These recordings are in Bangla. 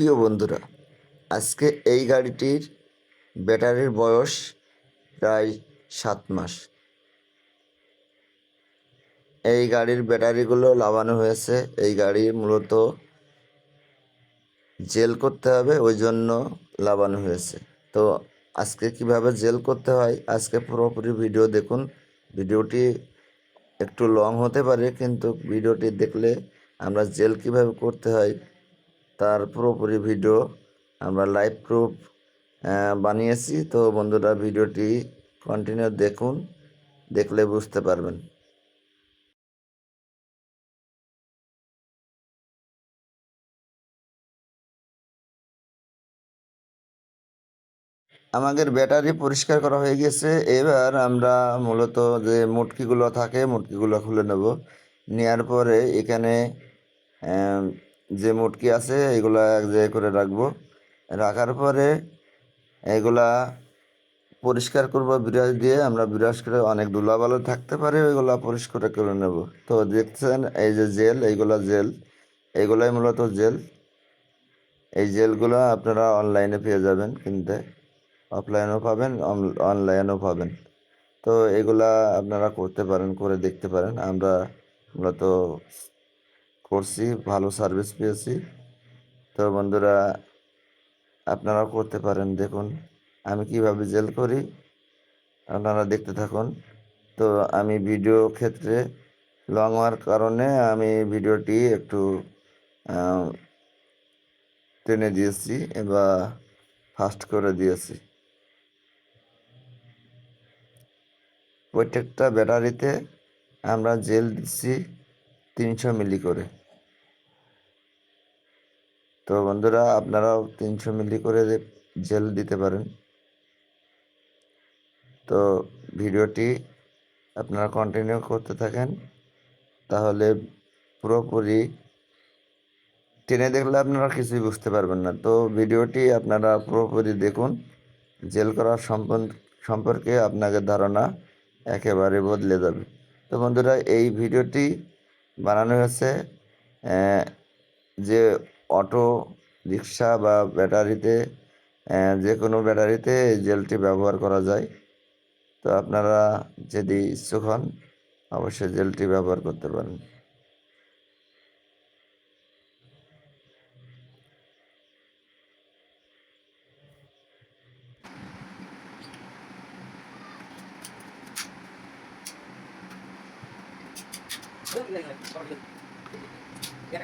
প্রিয় বন্ধুরা, আজকে এই গাড়িটির ব্যাটারির বয়স প্রায় সাত মাস। এই গাড়ির ব্যাটারিগুলো লাগানো হয়েছে। এই গাড়ি মূলত জেল করতে হবে, ওই জন্য লাগানো হয়েছে। তো আজকে কীভাবে জেল করতে হয়, আজকে পুরোপুরি ভিডিও দেখুন। ভিডিওটি একটু লং হতে পারে, কিন্তু ভিডিওটি দেখলে আমরা জেল কীভাবে করতে হয় তার পুরোপুরি ভিডিও আমরা লাইভ প্রুফ বানিয়েছি। তো বন্ধুরা, ভিডিওটি কন্টিনিউ দেখুন, দেখলে বুঝতে পারবেন। আমাদের ব্যাটারি পরিষ্কার করা হয়ে গেছে। এবার আমরা মূলত যে মুটকিগুলো থাকে, মুটকিগুলো খুলে নেব। নেওয়ার পরে এখানে যে মুটকি আছে, এগুলা এক জায়গায় করে রাখব। রাখার পরে এগুলা পরিষ্কার করব বিরাশ দিয়ে। আমরা বিরাশ করে অনেক ধুলাবালো থাকতে পারে, ওইগুলো পরিষ্কার করে নেব। তো দেখছেন, এই যে জেল, এইগুলা জেল এইগুলাই মূলত জেল। এই জেলগুলো আপনারা অনলাইনে পেয়ে যাবেন কিনতে। অফলাইনেও পাবেন অনলাইনেও পাবেন। তো এগুলা আপনারা করতে পারেন, করে দেখতে পারেন। আমরা মূলত করছি, ভালো সার্ভিস পেয়েছি। তো বন্ধুরা, আপনারাও করতে পারেন। দেখুন, আমি কীভাবে জেল করি, আপনারা দেখতে থাকুন। তো আমি ভিডিও ক্ষেত্রে লং হওয়ার কারণে আমি ভিডিওটি একটু টেনে দিয়েছি বা ফাস্ট করে দিয়েছি। প্রত্যেকটা ব্যাটারিতে আমরা জেল দিচ্ছি তিনশো মিলি করে। তো বন্ধুরা, আপনারাও তিনশো মিলি করে জেল দিতে পারেন। তো ভিডিওটি আপনারা কন্টিনিউ করতে থাকেন, তাহলে পুরোপুরি টেনে দেখলে আপনারা কিছুই বুঝতে পারবেন না। তো ভিডিওটি আপনারা পুরোপুরি দেখুন, জেল করার সম্পর্কে আপনাদের ধারণা একেবারে বদলে যাবে। তো বন্ধুরা, এই ভিডিওটি বানানো হয়েছে যে অটো রিক্সা বা ব্যাটারিতে যে কোনো ব্যাটারিতে জেলটি ব্যবহার করা যায়। তো আপনারা যদি ইচ্ছুক হন, অবশ্যই জেলটি ব্যবহার করতে পারেন। তো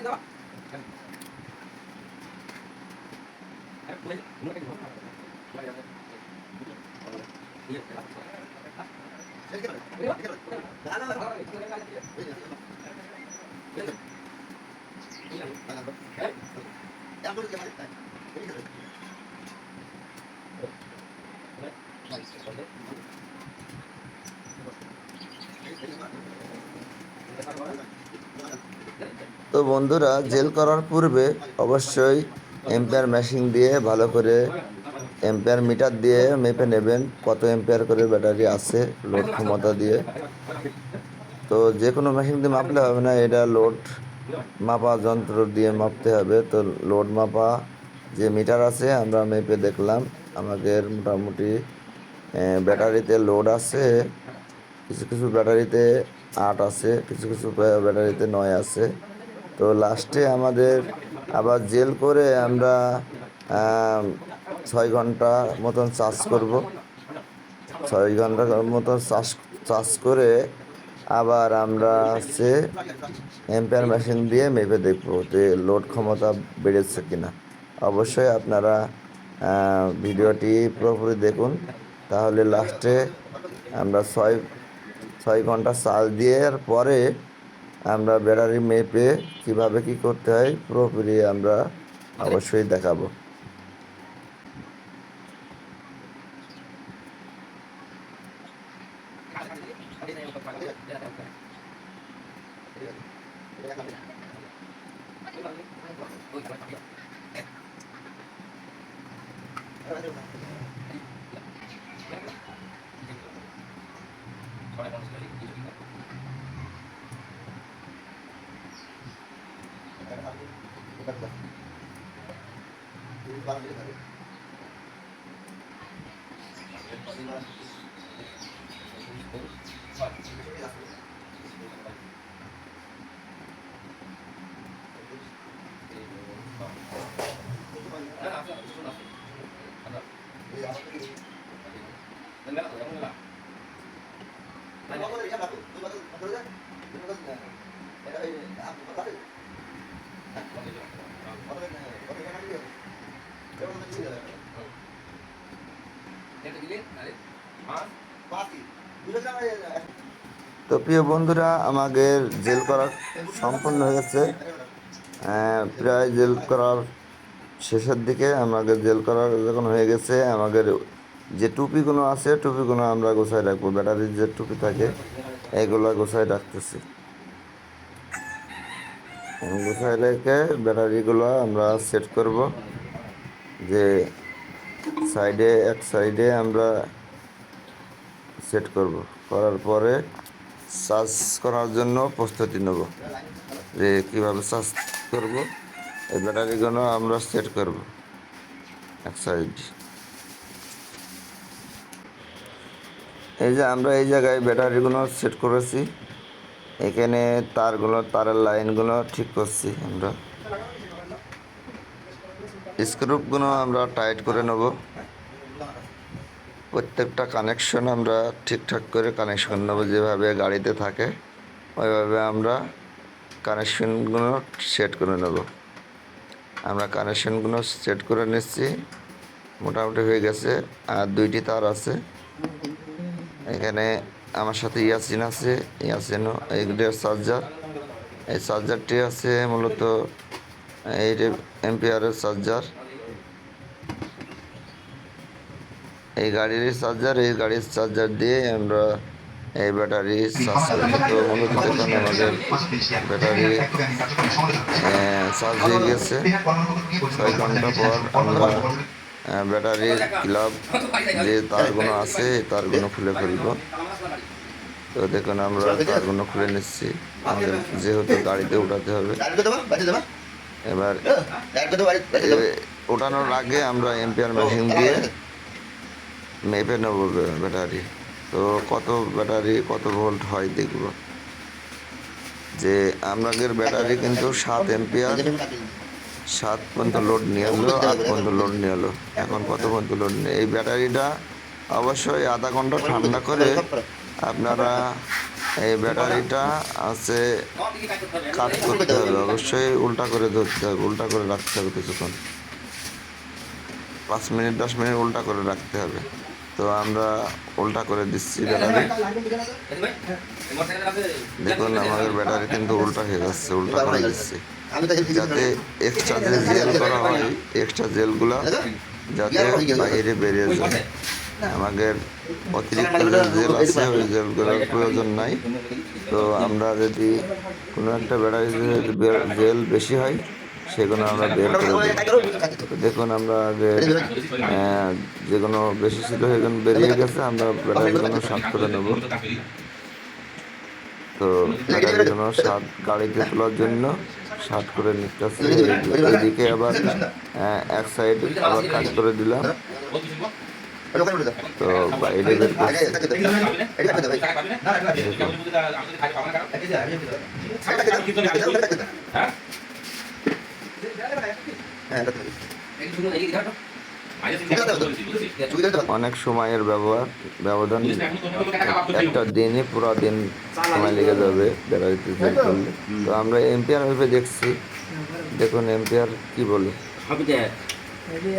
看到吧？哎，不能，不能给你弄。来来来，来来来，来来来，来来来，来来来，来来来，来来，বন্ধুরা, জেল করার পূর্বে অবশ্যই এম্পিয়ার মেশিন দিয়ে ভালো করে এম্পিয়ার মিটার দিয়ে মেপে নেবেন কত এম্পিয়ার করে ব্যাটারি আছে, লোড ক্ষমতা দিয়ে। তো যে কোনো মেশিন দিয়ে মাপলে হবে না, এটা লোড মাপা যন্ত্র দিয়ে মাপতে হবে। তো লোড মাপা যে মিটার আছে, আমরা মেপে দেখলাম, আমাদের মোটামুটি ব্যাটারিতে লোড আছে, কিছু কিছু ব্যাটারিতে আট আছে, কিছু কিছু ব্যাটারিতে নয় আছে। তো লাস্টে আমাদের আবার জেল করে আমরা ছয় ঘণ্টা মতন চাষ করব। ছয় ঘণ্টা মতন চাষ চাষ করে আবার আমরা হচ্ছে এম্পায়ার মেশিন দিয়ে মেপে দেখব যে লোড ক্ষমতা বেড়েছে কিনা। অবশ্যই আপনারা ভিডিওটি পুরোপুরি দেখুন। তাহলে লাস্টে আমরা ছয় ছয় ঘণ্টা চাল দিয়ে পরে আমরা ব্যাটারি মেপে কীভাবে কি করতে হয় পুরোপুরি আমরা অবশ্যই দেখাবো। bukan belas ini barang kita Enggak, enggak, enggak. Tadi aku tadi kan aku, coba tuh, aku udah. Terima kasih. Ya, ini aku pertama. তো প্রিয় বন্ধুরা, আমাদের জেল করা সম্পূর্ণ হয়ে গেছে। প্রায় জেল করার শেষের দিকে আমাদের জেল করার যখন হয়ে গেছে, আমাদের যে টুপিগুলো আছে, টুপিগুলো আমরা গোছায় রাখব। ব্যাটারির যে টুপি থাকে, এগুলো গোছায় রাখতেছি। ব্যাটারিগুলো আমরা সেট করব। যে সাইডে, এক সাইডে আমরা সেট করব। করার পরে চার্জ করার জন্য প্রস্তুতি নেব যে কীভাবে চার্জ করব। এই ব্যাটারিগুলো আমরা সেট করব এক সাইড। এই যে আমরা এই জায়গায় ব্যাটারিগুলো সেট করেছি। এখানে তারগুলো, তারের লাইনগুলো ঠিক করছি আমরা। স্ক্রুপগুলো আমরা টাইট করে নেব। প্রত্যেকটা কানেকশন আমরা ঠিকঠাক করে কানেকশন নেব, যেভাবে গাড়িতে থাকে, ওইভাবে আমরা কানেকশনগুলো সেট করে নেব। আমরা কানেকশনগুলো সেট করে নিচ্ছি। মোটামুটি হয়ে গেছে। আর দুইটি তার আছে। এখানে আমার সাথে ইয়াসিন আছে ইয়াসিনও এইগুলির চার্জার এই চার্জারটি আছে মূলত এই এমপিআরের চার্জার এই গাড়ির চার্জার এই গাড়ির চার্জার দিয়ে আমরা এই ব্যাটারি চার্জ তো মূলত দেখুন আমাদের ব্যাটারি চার্জ হয়ে গেছে। ছয় ঘণ্টা পর আমরা ব্যাটারির ক্লাব যে তারগুলো আছে তারগুলো খুলে ফেলব। তো দেখুন আমরা তারগুলো খুলে নিচ্ছি। আমাদের যেহেতু গাড়িতে উঠাতে হবে। এবার ওঠানোর আগে আমরা এম্পিয়ার মেশিন দিয়ে মেপে নেব ব্যাটারি। তো কত ব্যাটারি কত ভোল্ট হয় দেখব। যে আমাদের ব্যাটারি কিন্তু সাত এম্পিয়ার সাত পর্যন্ত লোড নিয়ে এলো আট পর্যন্ত লোড নিয়ে এলো এখন কত পর্যন্ত লোড নিয়ে এই ব্যাটারিটা অবশ্যই আধা ঘণ্টা ঠান্ডা করে আপনারা এই ব্যাটারিটা আছে কাট করতে হবে। অবশ্যই উল্টা করে ধরতে হবে, উল্টা করে রাখতে হবে কিছুক্ষণ। পাঁচ মিনিট, দশ মিনিট উল্টা করে রাখতে হবে। তো আমরা উল্টা করে দিচ্ছি ব্যাটারি। দেখুন, আমাদের ব্যাটারি কিন্তু উল্টা হয়ে যাচ্ছে, উল্টা করে দিচ্ছি। যাতে এক্সট্রা যে জেল করা হয় এক্সট্রা জেলগুলো যাতে বাইরে বেরিয়ে যায়। আমাদের অতিরিক্ত যে জেল আছে ওই জেলগুলোর প্রয়োজন নাই। তো আমরা যদি কোনো একটা ব্যাটারি জেল বেশি হয় সেগুলো আমরা বের করে দেখুন আমরা যে আহ, যেগুলো বেশি ছিল সেগুলো বেরিয়ে গেছে আমরা ব্যাটারিগুলো সাফ করে নেব। তো ব্যাটারিগুলো সাত গাড়িতে তোলার জন্য শার্ট করে নিতেছে। এদিকে আবার এক সাইড আবার কাজ করে দিলাম। তো বাইরে অনেক সময়ের ব্যবহার ব্যবধান একটা দিনে পুরো দিন সময় লেগে যাবে বেড়াইতে তো আমরা এম্পিয়ার ওয়েবে দেখছি দেখুন এম্পিয়ার কি বলে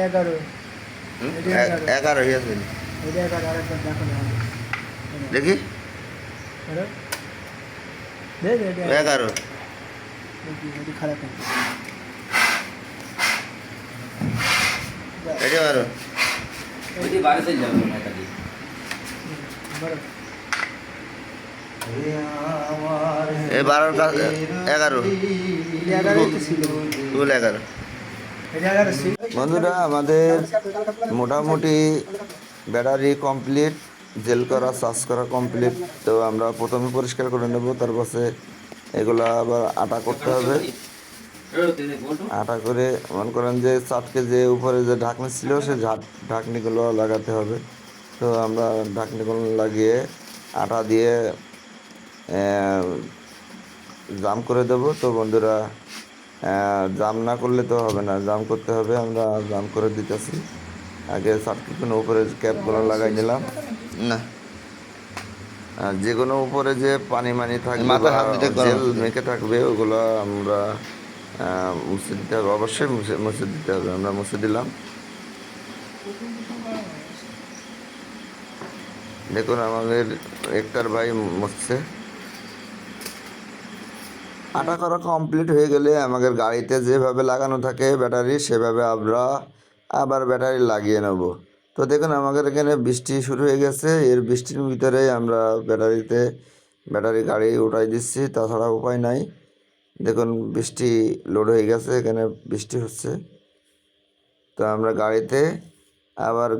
এগারো এগারো হয়েছে দেখো। এগারো। এগারো। এগারো এগারো। বন্ধুরা, আমাদের মোটামুটি ব্যাটারি কমপ্লিট, জেল করা চার্জ করা কমপ্লিট। তো আমরা প্রথমে পরিষ্কার করে নেব তারপরে এগুলো আবার আটা করতে হবে। আটা করে মনে করেন যে চাটকে যে উপরে যে ঢাকনি ছিল, সে ঢাকনিগুলো লাগাতে হবে। তো আমরা ঢাকনিগুলো লাগিয়ে আটা দিয়ে জাম করে দেব। তো বন্ধুরা জাম না করলে তো হবে না। জাম করতে হবে আমরা জাম করে দিতেছি। আগে সার্কিটগুলো উপরে ক্যাপগুলো লাগাই নিলাম। না। যে কোনো উপরে যে পানি মানি থাকবে জেল মেখে থাকবে ওগুলো আমরা মুছে দিতে হবে। অবশ্যই মুছে মুছে দিতে হবে আমরা মুছে দিলাম। দেখুন আমাদের একটার ভাই মুছছে আটা করা কমপ্লিট হয়ে গেলে আমাদের গাড়িতে যেভাবে লাগানো থাকে ব্যাটারি, সেভাবে আমরা আবার ব্যাটারি লাগিয়ে নেব। তো দেখুন, আমাদের এখানে বৃষ্টি শুরু হয়ে গেছে। এর বৃষ্টির ভিতরে আমরা ব্যাটারিতে, ব্যাটারি গাড়ি উঠাই দিচ্ছি তাছাড়া উপায় নাই। দেখুন, বৃষ্টি লোড হয়ে গেছে, এখানে বৃষ্টি হচ্ছে। তো আমরা গাড়িতে আবার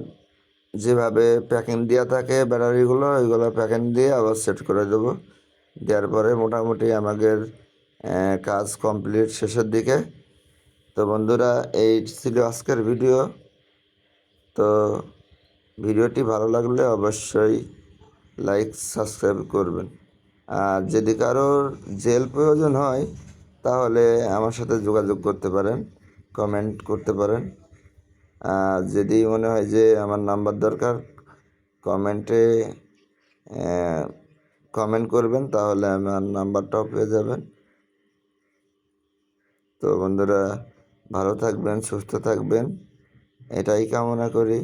যেভাবে প্যাকিং দেওয়া থাকে ব্যাটারিগুলো, ওইগুলো প্যাকিং দিয়ে আবার সেট করে দেবো। দেওয়ার পরে মোটামুটি আমাদের কাজ কমপ্লিট শেষের দিকে। তো বন্ধুরা, এই ছিল আজকের ভিডিও। তো ভিডিওটি ভালো লাগলে অবশ্যই লাইক সাবস্ক্রাইব করবেন। আর যদি কারোর জেল প্রয়োজন হয়, তাহলে আমার সাথে যোগাযোগ করতে পারেন কমেন্ট করতে পারেন। আর যদি মনে হয় যে আমার নাম্বার দরকার কমেন্টে কমেন্ট করবেন, তাহলে আমার নাম্বারটাও পেয়ে যাবেন। তো বন্ধুরা, ভালো থাকবেন, সুস্থ থাকবেন। এটাই কামনা করি।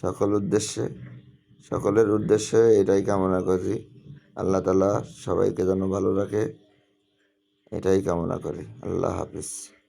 সকল উদ্দেশ্যে, সকলের উদ্দেশ্যে এটাই কামনা করি। আল্লাহ তালা সবাইকে যেন ভালো রাখে, এটাই কামনা করি। আল্লাহ হাফিজ।